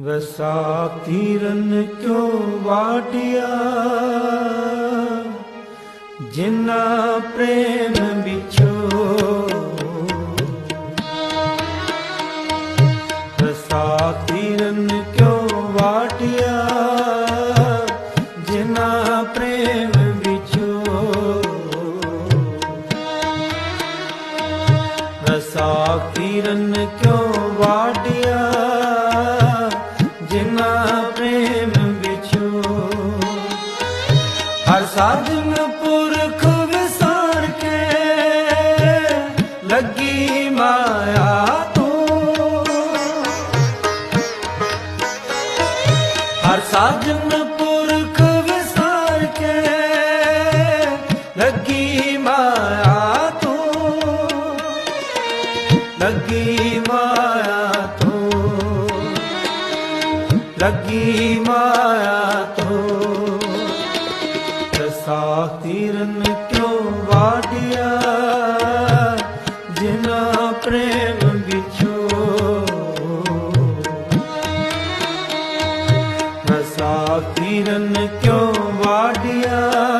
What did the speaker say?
ਵਸਾ ਕੀਰਨ ਕਿਉ ਵਾਟਿਆ? ਜਿਨਾ ਪ੍ਰੇਮ ਵਿਛੋ। ਵਸਾ ਕੀਰਨ ਕਿਉ ਵਾਟਿਆ? ਜਿਨਾ ਪ੍ਰੇਮ ਵਿਛੋ। ਰਸਾ ਕੀਰਨ ਕਿਉ ਵਾਟਿਆ? ਸਾਜਨ ਪੁਰਖ ਵਿਸਾਰ ਕੇ ਲੱਗੀ ਮਾਇਆ ਤੂੰ। ਹਰ ਸਾਜਨ ਪੁਰਖ ਵਿਸਾਰ ਕੇ ਲੱਗੀ ਮਾਇਆ ਤੂੰ। ਲੱਗੀ ਮਾਇਆ ਤੂੰ। ਲੱਗੀ ਮਾਇਆ ਤੂੰ। ਰਸਾ ਤੀਰਨ ਕਿਉ ਵਾਡਿਆ ਜਿਨਾ ਪ੍ਰੇਮ ਵਿਛੋ। ਰਸਾ ਤੀਰਨ ਕਿਉ ਵਾਡਿਆ